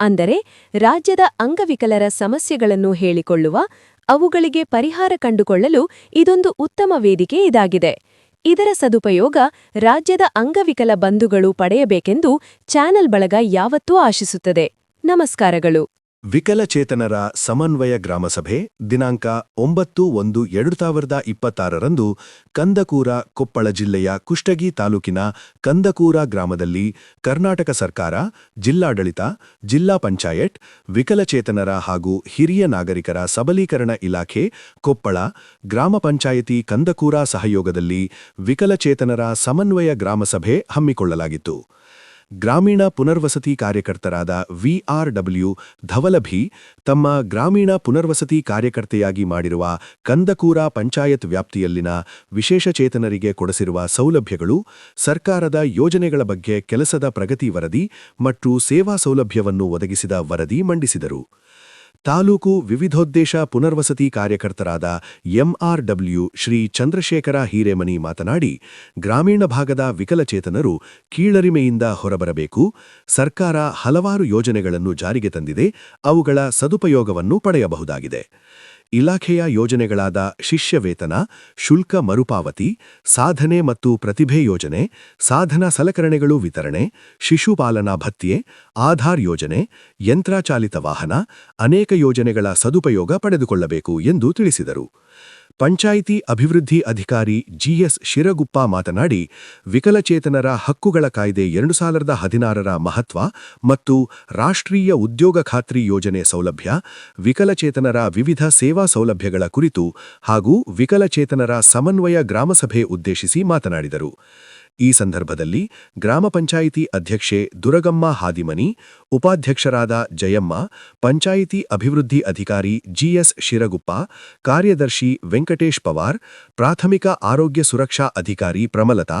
ಅಂದರೆ ರಾಜ್ಯದ ಅಂಗವಿಕಲರ ಸಮಸ್ಯೆಗಳನ್ನು ಹೇಳಿಕೊಳ್ಳುವ, ಅವುಗಳಿಗೆ ಪರಿಹಾರ ಕಂಡುಕೊಳ್ಳಲು ಇದೊಂದು ಉತ್ತಮ ವೇದಿಕೆ ಇದಾಗಿದೆ. ಇದರ ಸದುಪಯೋಗ ರಾಜ್ಯದ ಅಂಗವಿಕಲ ಬಂಧುಗಳು ಪಡೆಯಬೇಕೆಂದು ಚಾನೆಲ್ ಬಳಗ ಯಾವತ್ತೂ ಆಶಿಸುತ್ತದೆ. ನಮಸ್ಕಾರಗಳು. ವಿಕಲಚೇತನರ ಸಮನ್ವಯ ಗ್ರಾಮಸಭೆ, ದಿನಾಂಕ ಒಂಬತ್ತು ಒಂದು ಎರಡು ಸಾವಿರದ ಇಪ್ಪತ್ತಾರರಂದು ಕಂದಕೂರ, ಕೊಪ್ಪಳ ಜಿಲ್ಲೆಯ ಕುಷ್ಟಗಿ ತಾಲೂಕಿನ ಕಂದಕೂರ ಗ್ರಾಮದಲ್ಲಿ ಕರ್ನಾಟಕ ಸರ್ಕಾರ, ಜಿಲ್ಲಾಡಳಿತ, ಜಿಲ್ಲಾ ಪಂಚಾಯತ್, ವಿಕಲಚೇತನರ ಹಾಗೂ ಹಿರಿಯ ನಾಗರಿಕರ ಸಬಲೀಕರಣ ಇಲಾಖೆ, ಕೊಪ್ಪಳ, ಗ್ರಾಮ ಪಂಚಾಯಿತಿ ಕಂದಕೂರ ಸಹಯೋಗದಲ್ಲಿ ವಿಕಲಚೇತನರ ಸಮನ್ವಯ ಗ್ರಾಮಸಭೆ ಹಮ್ಮಿಕೊಳ್ಳಲಾಗಿತ್ತು. ಗ್ರಾಮೀಣ ಪುನರ್ವಸತಿ ಕಾರ್ಯಕರ್ತರಾದ ವಿಆರ್ಡಬ್ಲ್ಯೂ ಧವಲಭಿ ತಮ್ಮ ಗ್ರಾಮೀಣ ಪುನರ್ವಸತಿ ಕಾರ್ಯಕರ್ತೆಯಾಗಿ ಮಾಡಿರುವ ಕಂದಕೂರ ಪಂಚಾಯತ್ ವ್ಯಾಪ್ತಿಯಲ್ಲಿನ ವಿಶೇಷಚೇತನರಿಗೆ ಕೊಡಿಸಿರುವ ಸೌಲಭ್ಯಗಳು, ಸರ್ಕಾರದ ಯೋಜನೆಗಳ ಬಗ್ಗೆ ಕೆಲಸದ ಪ್ರಗತಿ ವರದಿ ಮತ್ತು ಸೇವಾ ಸೌಲಭ್ಯವನ್ನು ಒದಗಿಸಿದ ವರದಿ ಮಂಡಿಸಿದರು. ತಾಲೂಕು ವಿವಿಧೋದ್ದೇಶ ಪುನರ್ವಸತಿ ಕಾರ್ಯಕರ್ತರಾದ ಎಂಆರ್ಡಬ್ಲ್ಯೂ ಶ್ರೀ ಚಂದ್ರಶೇಖರ ಹಿರೇಮನಿ ಮಾತನಾಡಿ, ಗ್ರಾಮೀಣ ಭಾಗದ ವಿಕಲಚೇತನರು ಕೀಳರಿಮೆಯಿಂದ ಹೊರಬರಬೇಕು. ಸರ್ಕಾರ ಹಲವಾರು ಯೋಜನೆಗಳನ್ನು ಜಾರಿಗೆ ತಂದಿದೆ. ಅವುಗಳ ಸದುಪಯೋಗವನ್ನು ಪಡೆಯಬಹುದಾಗಿದೆ. ಇಲಾಖೆಯ ಯೋಜನೆಗಳಾದ ಶಿಷ್ಯ ವೇತನ ಶುಲ್ಕ ಮರುಪಾವತಿ, ಸಾಧನೆ ಮತ್ತು ಪ್ರತಿಭೆ ಯೋಜನೆ, ಸಾಧನ ಸಲಕರಣೆಗಳು ವಿತರಣೆ ಶಿಶುಪಾಲನಾ ಭತ್ಯೆ, ಆಧಾರ್ ಯೋಜನೆ, ಯಂತ್ರಾಚಾಲಿತ ವಾಹನ, ಅನೇಕ ಯೋಜನೆಗಳ ಸದುಪಯೋಗ ಪಡೆದುಕೊಳ್ಳಬೇಕು ಎಂದು ತಿಳಿಸಿದರು. ಪಂಚಾಯಿತಿ ಅಭಿವೃದ್ಧಿ ಅಧಿಕಾರಿ ಜಿಎಸ್ ಶಿರಗುಪ್ಪ ಮಾತನಾಡಿ, ವಿಕಲಚೇತನರ ಹಕ್ಕುಗಳ ಕಾಯ್ದೆ ಎರಡು ಸಾವಿರದ ಹದಿನಾರರ ಮಹತ್ವ ಮತ್ತು ರಾಷ್ಟ್ರೀಯ ಉದ್ಯೋಗ ಖಾತ್ರಿ ಯೋಜನೆ ಸೌಲಭ್ಯ, ವಿಕಲಚೇತನರ ವಿವಿಧ ಸೇವಾ ಸೌಲಭ್ಯಗಳ ಕುರಿತು ಹಾಗೂ ವಿಕಲಚೇತನರ ಸಮನ್ವಯ ಗ್ರಾಮಸಭೆ ಉದ್ದೇಶಿಸಿ ಮಾತನಾಡಿದರು. ಈ ಸಂದರ್ಭದಲ್ಲಿ ಗ್ರಾಮ ಪಂಚಾಯಿತಿ ಅಧ್ಯಕ್ಷೆ ದುರಗಮ್ಮ ಹಾದಿಮನಿ, ಉಪಾಧ್ಯಕ್ಷರಾದ ಜಯಮ್ಮ, ಪಂಚಾಯಿತಿ ಅಭಿವೃದ್ಧಿ ಅಧಿಕಾರಿ ಜಿಎಸ್ ಶಿರಗುಪ್ಪ, ಕಾರ್ಯದರ್ಶಿ ವೆಂಕಟೇಶ್ ಪವಾರ್, ಪ್ರಾಥಮಿಕ ಆರೋಗ್ಯ ಸುರಕ್ಷಾ ಅಧಿಕಾರಿ ಪ್ರಮಲತಾ,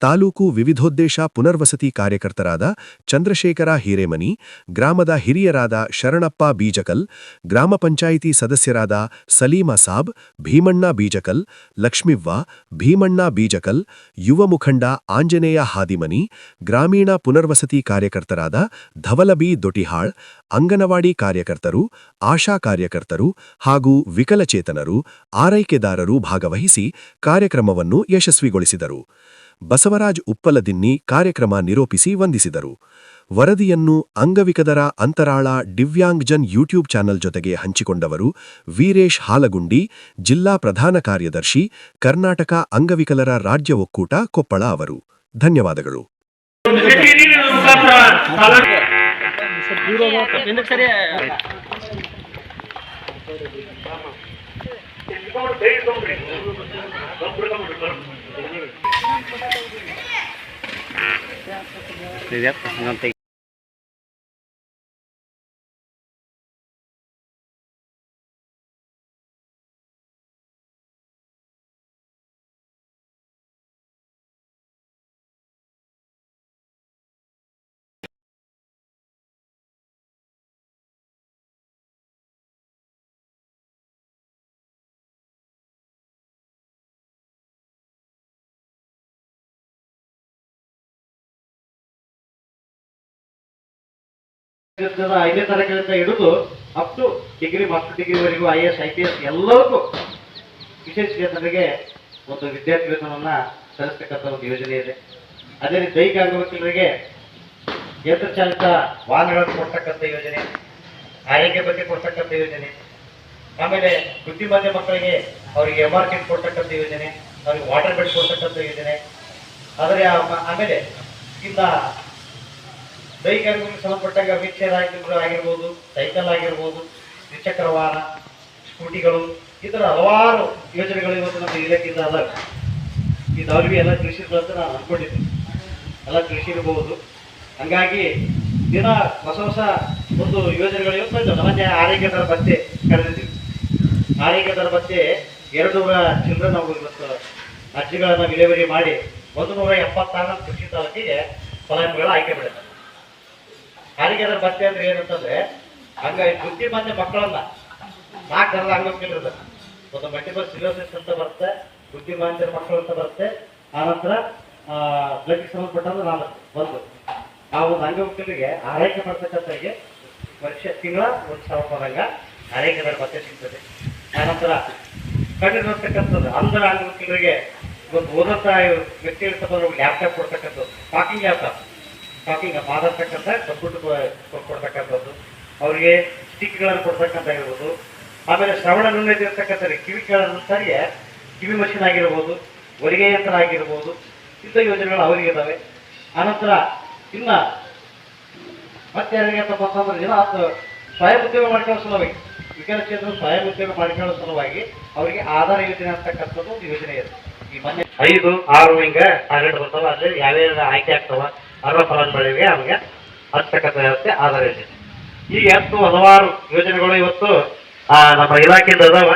ತಾಲೂಕು ವಿವಿಧೋದ್ದೇಶ ಪುನರ್ವಸತಿ ಕಾರ್ಯಕರ್ತರಾದ ಚಂದ್ರಶೇಖರ ಹಿರೇಮನಿ, ಗ್ರಾಮದ ಹಿರಿಯರಾದ ಶರಣಪ್ಪ ಬೀಜಕಲ್, ಗ್ರಾಮ ಪಂಚಾಯಿತಿ ಸದಸ್ಯರಾದ ಸಲೀಮಾ ಸಾಬ್, ಭೀಮಣ್ಣ ಬೀಜಕಲ್, ಲಕ್ಷ್ಮಿವ್ವ, ಭೀಮಣ್ಣ ಬೀಜಕಲ್, ಯುವ ಮುಖಂಡ ಆಂಜನೇಯ ಹಾದಿಮನಿ, ಗ್ರಾಮೀಣ ಪುನರ್ವಸತಿ ಕಾರ್ಯಕರ್ತರಾದ ಧವಲಬಿ ದೊಟಿಹಾಳ್, ಅಂಗನವಾಡಿ ಕಾರ್ಯಕರ್ತರು, ಆಶಾ ಕಾರ್ಯಕರ್ತರು ಹಾಗೂ ವಿಕಲಚೇತನರು ಆರೈಕೆದಾರರು ಭಾಗವಹಿಸಿ ಕಾರ್ಯಕ್ರಮವನ್ನು ಯಶಸ್ವಿಗೊಳಿಸಿದರು. ಬಸವರಾಜ್ ಉಪ್ಪಲದಿನ್ನಿ ಕಾರ್ಯಕ್ರಮ ನಿರೂಪಿಸಿ ವಂದಿಸಿದರು. ವರದಿಯನ್ನು ಅಂಗವಿಕದರ ಅಂತರಾಳ ದಿವ್ಯಾಂಗ್ಜನ್ ಯೂಟ್ಯೂಬ್ ಚಾನೆಲ್ ಜೊತೆಗೆ ಹಂಚಿಕೊಂಡವರು ವೀರೇಶ್ ಹಾಲಗುಂಡಿ, ಜಿಲ್ಲಾ ಪ್ರಧಾನ ಕಾರ್ಯದರ್ಶಿ, ಕರ್ನಾಟಕ ಅಂಗವಿಕಲರ ರಾಜ್ಯ ಒಕ್ಕೂಟ ಕೊಪ್ಪಳ ಅವರು. ಧನ್ಯವಾದಗಳು. Lihat, ngonting. ಐದನೇ ತರಗತಿಯಿಂದ ಹಿಡಿದು up to degree master ಡಿಗ್ರಿವರೆಗೂ I S I P S ಎಲ್ಲರಿಗೂ ವಿಶೇಷ ಚೇತನರಿಗೆ ಒಂದು ವಿದ್ಯಾರ್ಥಿ ವೇತನವನ್ನು ಸಲ್ಲಿಸ್ತಕ್ಕಂಥ ಒಂದು ಯೋಜನೆ ಇದೆ. ಅದೇ ರೀತಿ ದೈಹಿಕ ಅಂಗವಿಕಲರಿಗೆ ಯಂತ್ರಚಾಲಿತ ವಾಹನಗಳನ್ನು ಕೊಡ್ತಕ್ಕಂಥ ಯೋಜನೆ, ಆರೋಗ್ಯ ಬಗ್ಗೆ ಕೊಡ್ತಕ್ಕಂಥ ಯೋಜನೆ, ಆಮೇಲೆ ಬುದ್ಧಿಮಾಂದ್ಯ ಮಕ್ಕಳಿಗೆ ಅವರಿಗೆ ಎಂ ಆರ್ ಕಿಟ್ ಕೊಡ್ತಕ್ಕಂಥ ಯೋಜನೆ, ಅವ್ರಿಗೆ ವಾಟರ್ ಬೆಡ್ ಕೊಡ್ತಕ್ಕಂಥ ಯೋಜನೆ, ಆದರೆ ಆಮ- ಆಮೇಲೆ ಇನ್ನ ದೈಹಿಕ ಸಂಬಂಧಪಟ್ಟಾಗ ವೀಕ್ಷರ್ ಆಗಿರ್ಬೋದು, ಸೈಕಲ್ ಆಗಿರ್ಬೋದು, ದ್ವಿಚಕ್ರ ವಾಹನ, ಸ್ಕೂಟಿಗಳು, ಈ ಥರ ಹಲವಾರು ಯೋಜನೆಗಳು ಇವತ್ತು ನಮ್ಮ ಇಲಾಖೆಯಿಂದ ಅಲ್ಲ ಈ ದೌರ್ವಿ ಎಲ್ಲ ತಿಳಿಸಿದ್ರು ಅಂತ ನಾನು ಅನ್ಕೊಂಡಿದ್ದೀನಿ. ಎಲ್ಲ ಇರಬಹುದು ಹಂಗಾಗಿ ದಿನ ಹೊಸ ಹೊಸ ಒಂದು ಯೋಜನೆಗಳು ಇವತ್ತು. ನಮ್ಮನೆ ಆರೋಗ್ಯ ದರ ಬತ್ತೆ ಕರೆದಿದ್ದೀವಿ. ಆರೋಗ್ಯ ದರ ಬತ್ತೆ ಎರಡು ನೂರ ನಾವು ಇವತ್ತು ಅರ್ಜಿಗಳನ್ನು ವಿಲೇವರಿ ಮಾಡಿ ಒಂದು ನೂರ ಎಪ್ಪತ್ತಾರು ಕೃಷಿ ತಾಲೂಕಿಗೆ ಫಲಾನುಭವಿಗಳು ಆಯ್ಕೆ ಮಾಡಿದ್ದಾರೆ. ಆರೋಗ್ಯ ಬಟ್ಟೆ ಅಂದ್ರೆ ಏನಂತಂದ್ರೆ, ಹಂಗ ಬುದ್ಧಿ ಬಂದ ಮಕ್ಕಳನ್ನ ನಾಲ್ಕು ಥರದ ಹಂಗಿರೋದು ಒಂದು ಮಲ್ಟಿಪಲ್ ಸಿಲೋಸಿಸ್ ಅಂತ ಬರುತ್ತೆ ಬುದ್ಧಿಮಾಂದ್ಯರ ಮಕ್ಕಳು ಅಂತ ಬರುತ್ತೆ. ಆನಂತರ ಬ್ಲಡ್ಗೆ ಸಂಬಂಧಪಟ್ಟಂದ್ರೆ ನಾಲ್ಕು. ಒಂದು ಒಂದು ಅಂಗವಿಕಲರಿಗೆ ಆರೈಕೆ ಮಾಡ್ತಕ್ಕಂಥವ್ರಿಗೆ ವರ್ಷ, ತಿಂಗಳ ಒಂದು ಸಾವಿರ ರೂಪಾಯಿಗ ಆರೈಕೆ ದರ ಸಿಗ್ತದೆ. ಆನಂತರ ಕಣ್ಣಿರ್ತಕ್ಕಂಥದ್ದು ಅಂಧರ ಅಂಗವಿಕಲರಿಗೆ ಒಂದು ಓದಂತ ವ್ಯಕ್ತಿ ಇರ್ತಕ್ಕಂಥ ಲ್ಯಾಪ್ಟಾಪ್ ಕೊಡ್ತಕ್ಕಂಥದ್ದು ಪಾಕಿಂಗ್ ಲ್ಯಾಪ್ಟಾಪ್ ಟಾಕಿಂಗ್ ಮಾಡತಕ್ಕಂಥ ಕಂಪ್ಯೂಟರ್ ಕೊಡ್ತಕ್ಕಂಥದ್ದು. ಅವರಿಗೆ ಸ್ಟಿಕ್ಗಳನ್ನು ಕೊಡ್ತಕ್ಕಂಥ ಇರ್ಬೋದು. ಆಮೇಲೆ ಶ್ರವಣ ನ್ಯೂನತೆ ಕಿವಿ ಸರಿಯ, ಕಿವಿ ಮಷಿನ್ ಆಗಿರ್ಬೋದು ಹೊರಿಗೆ ಯಂತ್ರ ಆಗಿರ್ಬೋದು, ಇಂಥ ಯೋಜನೆಗಳು ಅವರಿಗೆ ಇದ್ದಾವೆ ಆನಂತರ ಇನ್ನ ಮತ್ತೆ ಯಾರಿಗೆ ಅಂತ ಬಂತಂದ್ರೆ ದಿನ ಅದು ಸ್ವಯಂ ಉದ್ಯೋಗ ಮಾಡ್ಕೊಳ್ಳೋ ಸಲುವಾಗಿ ವಿಕಲಚೇತನ ಸ್ವಯಂ ಉದ್ಯೋಗ ಮಾಡ್ಕೊಳ್ಳೋ ಸಲುವಾಗಿ ಅವರಿಗೆ ಆಧಾರ ಯೋಜನೆ ಅಂತಕ್ಕಂಥದ್ದು ಒಂದು ಯೋಜನೆ ಇದೆ. ಈ ಮನೆ ಐದು, ಆರು ಹಿಂಗೆ ಟಾರ್ಗೆಟ್ ಬರ್ತಾವ ಅಲ್ಲಿ ಯಾವ್ಯಾವ ಆಯ್ಕೆ ಆಗ್ತಾವ? ಅರ್ಹ ಫಲಾನುಭವಿಗೆ ನಮಗೆ ಹಚ್ಚತಕ್ಕಂಥ ವ್ಯವಸ್ಥೆ ಆಧಾರ ಇದೆ ಈಗ ಹತ್ತು ಹಲವಾರು ಯೋಜನೆಗಳು ಇವತ್ತು ನಮ್ಮ ಇಲಾಖೆಯಿಂದ ಅದಾವ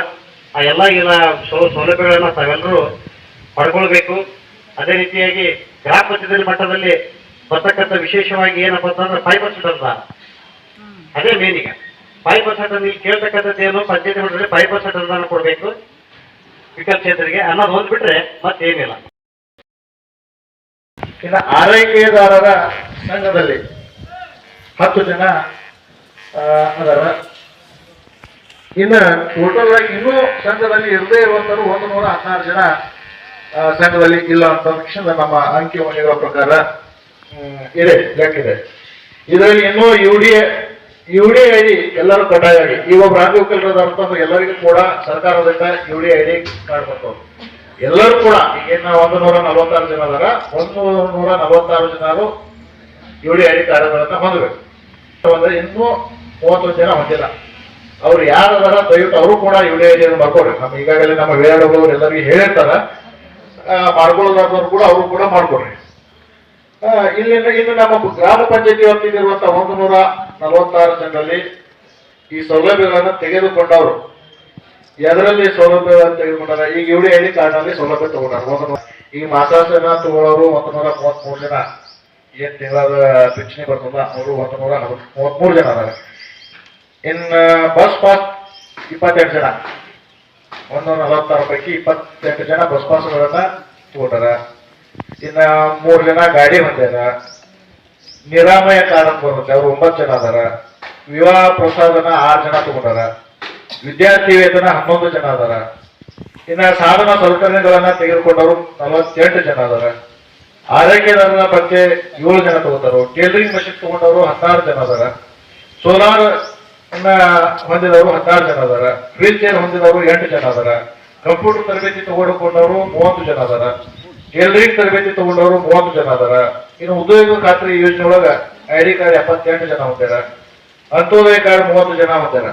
ಆ ಎಲ್ಲ ಇಲ್ಲ ಸೌಲಭ್ಯಗಳನ್ನ ತಾವೆಲ್ಲರೂ ಪಡ್ಕೊಳ್ಬೇಕು. ಅದೇ ರೀತಿಯಾಗಿ ಗ್ರಾಮ ಪಂಚಾಯತಿ ಮಟ್ಟದಲ್ಲಿ ಬರ್ತಕ್ಕಂಥ ವಿಶೇಷವಾಗಿ ಏನಪ್ಪ ಅಂತಂದ್ರೆ ಫೈವ್ ಪರ್ಸೆಂಟ್ ಅಂತ. ಅದೇ ಮೇನ್ ಈಗ. ಫೈವ್ ಪರ್ಸೆಂಟ್ ನೀವು ಕೇಳ್ತಕ್ಕಂಥದ್ದು ಏನು? ಪಂಚಾಯತಿ ಮಟ್ಟದಲ್ಲಿ ಫೈವ್ ಪರ್ಸೆಂಟ್ ಅನುದಾನ ಕೊಡಬೇಕು. ವಿಕಲಚೇತರಿಗೆ ಅನ್ನೋದು ಹೊಂದ್ಬಿಟ್ರೆ ಮತ್ತೇನಿಲ್ಲ. ಇನ್ನು ಆರೈಕೆದಾರರ ಸಂಘದಲ್ಲಿ ಹತ್ತು ಜನ ಅದರ. ಇನ್ನು ಟೋಟಲ್ ಆಗಿ ಇನ್ನೂ ಸಂಘದಲ್ಲಿ ಇರದೇ ಇರುವಂತರು ಒಂದು ನೂರ ಹದಿನಾರು ಜನ ಸಂಘದಲ್ಲಿ ಇಲ್ಲ ಅಂತ ತಕ್ಷಣ ನಮ್ಮ ಅಂಕಿ ಹೊಂದಿರುವ ಪ್ರಕಾರ ಇದೆ ಲೆಕ್ಕಿದೆ ಇದರಲ್ಲಿ ಇನ್ನೂ U D U D I D ಎಲ್ಲರೂ ಕಡ್ಡಾಯವಾಗಿ, ಈಗ ಒಬ್ಬ ರಾಜ್ಯ ಅಂತಂದ್ರೆ ಎಲ್ಲರಿಗೂ ಕೂಡ ಸರ್ಕಾರದಿಂದ U D I D card ಬರ್ತವೆ ಎಲ್ಲರೂ ಕೂಡ ಈಗಿನ ಒಂದು ನೂರ ನಲವತ್ತಾರು ಜನ ಅದಾರ ಒಂದು ನೂರ ನಲವತ್ತಾರು ಜನರು ಯು ಡಿ ಕಾರ್ಡ್ಗಳನ್ನ ಹೊಂದಬೇಕು ಅಂದ್ರೆ ಇನ್ನೂ ಮೂವತ್ತು ಜನ ಹೊಂದಿಲ್ಲ. ಅವ್ರು ಯಾರು ಅದಾರ ದಯವಿಟ್ಟು ಅವರು ಕೂಡ ಯು ಡಿ ಐ ಡಿ ಮಾಡ್ಕೊಡ್ರಿ ನಮ್ಮ ಈಗಾಗಲೇ ನಮ್ಮ ವೇಳಗಳು ಎಲ್ಲರಿಗೂ ಹೇಳಿರ್ತಾರ. ಆ, ಮಾಡ್ಕೊಳ್ಳೋದಾದವ್ರು ಕೂಡ ಅವರು ಕೂಡ ಮಾಡ್ಕೊಡ್ರಿ ಆ, ಇಲ್ಲಿಂದ ಇನ್ನು ನಮ್ಮ ಗ್ರಾಮ ಪಂಚಾಯತಿ ವ್ಯಾಪ್ತಿಯಲ್ಲಿರುವಂತಹ ಒಂದು ನೂರ ನಲವತ್ತಾರು ಜನರಲ್ಲಿ ಈ ಸೌಲಭ್ಯಗಳನ್ನು ತೆಗೆದುಕೊಂಡವರು ಎದರಲ್ಲಿ ಸೌಲಭ್ಯ ತೆಗೆದುಕೊಂಡಾರ ಈಗ ಇವಡಿ ಡಿ ಐ ಡಿ ಕಾರ್ಡ್ನಲ್ಲಿ ಸೌಲಭ್ಯ ತಗೊಂಡಾರ. ಈಗ ಈ ಮಾಸಾಸನ ತಗೊಳ್ಳೋರು ಒಂದು ನೂರ ಮೂವತ್ಮೂರು ಜನ. ಏನ್ ತಿಂಗಳ ಪಿಂಚಣಿ ಬರ್ತದ ಅವರು ಒಂದು ನೂರ ಮೂವತ್ಮೂರು ಜನ ಅದಾರ. ಇನ್ ಬಸ್ ಪಾಸ್ ಇಪ್ಪತ್ತೆಂಟು ಜನ. ಒಂದೂರ ನಲವತ್ತಾರು ಪೈಕಿ ಇಪ್ಪತ್ತೆಂಟು ಜನ ಬಸ್ ಪಾಸ್ಗಳನ್ನ ತಗೊಂಡಾರ. ಇನ್ನ ಮೂರು ಜನ ಗಾಡಿ ಹೊಂದ್ಯಾರ. ನಿರಾಮಯ ಕಾರ್ಡ್ ಬರುತ್ತೆ. ಅವ್ರು ಒಂಬತ್ತು ಜನ ಅದಾರ. ವಿವಾಹ ಪ್ರಸಾದನ ಆರು ಜನ ತಗೊಂಡಾರ. ವಿದ್ಯಾರ್ಥಿ ವೇತನ ಹನ್ನೊಂದು ಜನ ಅದಾರ. ಇನ್ನ ಸಾಧನ ಸೌಕರ್ಯಗಳನ್ನ ತೆಗೆದುಕೊಂಡವರು ನಲವತ್ತೆಂಟು ಜನ ಅದಾರ. ಆರೋಗ್ಯದಾರರ ಬಗ್ಗೆ ಏಳು ಜನ ತಗೋತಾರ. ಟೇಲರಿಂಗ್ ಮಷಿನ್ ತಗೊಂಡವರು ಹದಿನಾರು ಜನ ಅದಾರ. ಸೋಲಾರ್ ಹೊಂದಿದವರು ಹದಿನಾರು ಜನ ಅದಾರ. ವೀಲ್ ಚೇರ್ ಹೊಂದಿದವರು ಎಂಟು ಜನ ಅದಾರ. ಕಂಪ್ಯೂಟರ್ ತರಬೇತಿ ತಗೊಂಡುಕೊಂಡವರು ಮೂವತ್ತು ಜನ ಅದಾರ. ಟೇಲರಿಂಗ್ ತರಬೇತಿ ತಗೊಂಡವರು ಮೂವತ್ತು ಜನ ಅದಾರ. ಇನ್ನು ಉದ್ಯೋಗ ಖಾತ್ರಿ ಯೋಜನೆ ಒಳಗ ಐ ಡಿ ಕಾರ್ಡ್ ಎಪ್ಪತ್ತೆಂಟು ಜನ ಹೊಂದ್ಯಾರ. ಅಂತೋದಯ ಕಾರ್ಡ್ ಮೂವತ್ತು ಜನ ಹೊಂದ್ಯಾರ.